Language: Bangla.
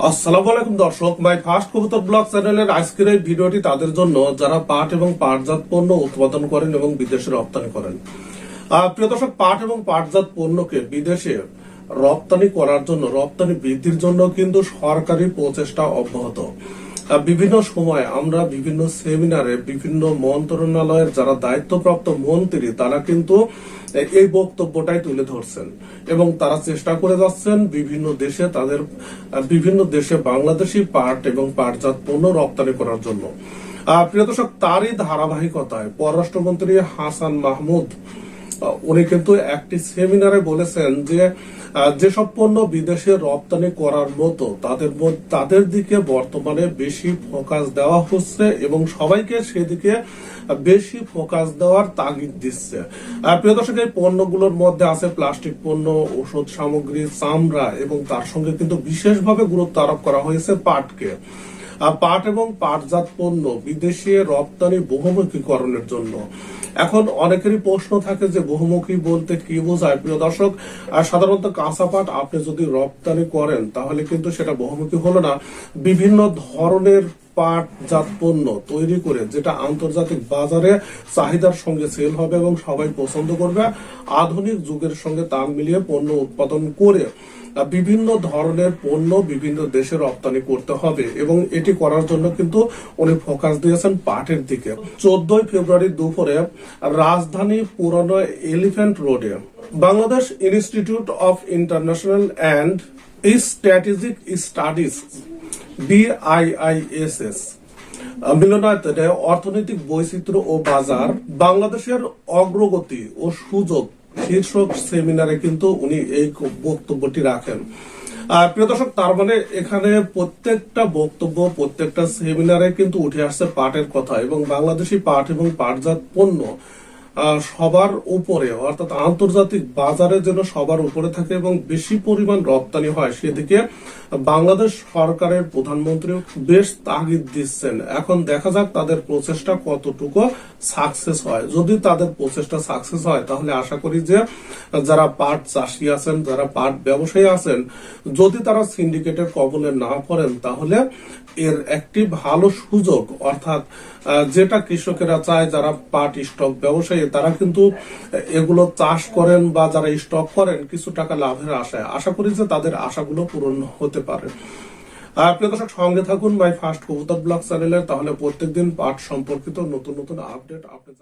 আসসালামু আলাইকুম দর্শক মাই ফার্স্ট কবুতর ব্লগ চ্যানেলের আজকের এই ভিডিওটি তাদের জন্য যারা পাট এবং পাটজাত পণ্য উৎপাদন করেন এবং বিদেশে রপ্তানি করেন। প্রিয় দর্শক, পাট এবং পাটজাত পণ্যকে বিদেশে রপ্তানি করার জন্য, রপ্তানি বৃদ্ধির জন্য কিন্তু সরকারি প্রচেষ্টা অব্যাহত। বিভিন্ন সময় আমরা বিভিন্ন সেমিনারে, বিভিন্ন মন্ত্রণালয়ের যারা দায়িত্বপ্রাপ্ত মন্ত্রী, তারা কিন্তু এই বক্তব্যটাই তুলে ধরছেন। এবং তারা চেষ্টা করে যাচ্ছেন বিভিন্ন দেশে তাদের বিভিন্ন দেশে বাংলাদেশি পাট এবং পাটজাত পণ্য রপ্তানি করার জন্য। প্রিয় দর্শক, তারই ধারাবাহিকতায় পররাষ্ট্রমন্ত্রী হাসান মাহমুদ উনি কিন্তু একটি সেমিনারে বলেছেন যে যেসব পণ্য বিদেশে রপ্তানি করার মতো, তাদের তাদের দিকে বর্তমানে বেশি ফোকাস দেওয়া হচ্ছে এবং সবাইকে সেদিকে বেশি ফোকাস দেওয়ার তাগিদ দিচ্ছে। প্রিয় দর্শক, এই পণ্যগুলোর মধ্যে আছে প্লাস্টিক পণ্য ওষুধ সামগ্রী, চামড়া এবং তার সঙ্গে কিন্তু বিশেষভাবে গুরুত্ব আরোপ করা হয়েছে পাটকে। পাট এবং পাটজাত পণ্য বিদেশে রপ্তানি বহুমুখীকরণের জন্য। এখন অনেকেরই প্রশ্ন থাকে যে বহুমুখী বলতে কি বোঝায়? প্রিয় দর্শক, আর সাধারণত কাঁচা পাট আপনি যদি রপ্তানি করেন, তাহলে কিন্তু সেটা বহুমুখী হলো না। বিভিন্ন ধরনের পাটজাত পণ্য তৈরি করে যেটা আন্তর্জাতিক বাজারে চাহিদার সঙ্গে সেল হবে এবং সবাই পছন্দ করবে, আধুনিক যুগের সঙ্গে তাল মিলিয়ে পণ্য উৎপাদন করে বিভিন্ন ধরনের পণ্য বিভিন্ন দেশে রপ্তানি করতে হবে এবং এটি করার জন্য কিন্তু উনি ফোকাস দিয়েছেন পাটের দিকে। চোদ্দই ফেব্রুয়ারি দুপুরে রাজধানী পুরানো এলিফ্যান্ট রোডে Bangladesh institute of international and strategic studies BIISS মিলনায়তনে অর্থনৈতিক বৈচিত্র্য ও বাজার। বাংলাদেশের অগ্রগতি ও সুযোগ শীর্ষক সেমিনারে কিন্তু উনি এই বক্তব্যটি রাখেন। প্রিয় দর্শক, তার মানে এখানে প্রত্যেকটা বক্তব্য, প্রত্যেকটা সেমিনারে কিন্তু উঠে আসছে পাটের কথা এবং বাংলাদেশি পাট এবং পাটজাত পণ্য। সবার উপরে, অর্থাৎ আন্তর্জাতিক বাজারে যেন সবার উপরে থাকে এবং বেশি পরিমাণ রপ্তানি হয় সেদিকে বাংলাদেশ সরকারের প্রধানমন্ত্রী বেশ তাগিদ দিচ্ছেন। এখন দেখা যাক তাদের প্রচেষ্টা কতটুকু সাকসেস হয়। যদি তাদের প্রচেষ্টা সাকসেস হয়, তাহলে আশা করি যে যারা পাট চাষি আছেন, যারা পাট ব্যবসায়ী আছেন, যদি তারা সিন্ডিকেটের কবলে না পড়েন, তাহলে এর একটি ভালো সুযোগ, অর্থাৎ যেটা কৃষকেরা চায়, যারা পাট স্টক ব্যবসায়ী তারা কিন্তু এগুলো চাষ করেন বা যারা স্টক করেন, কিছু টাকা লাভের আশায়। আশা করি যে তাদের আশাগুলো পূরণ হতে পারে। প্রিয় দর্শক, সঙ্গে থাকুন মাই ফার্স্ট কবুতর ব্লগ চ্যানেলের তাহলে প্রত্যেকদিন পাঠ সম্পর্কিত নতুন নতুন আপডেট আপনি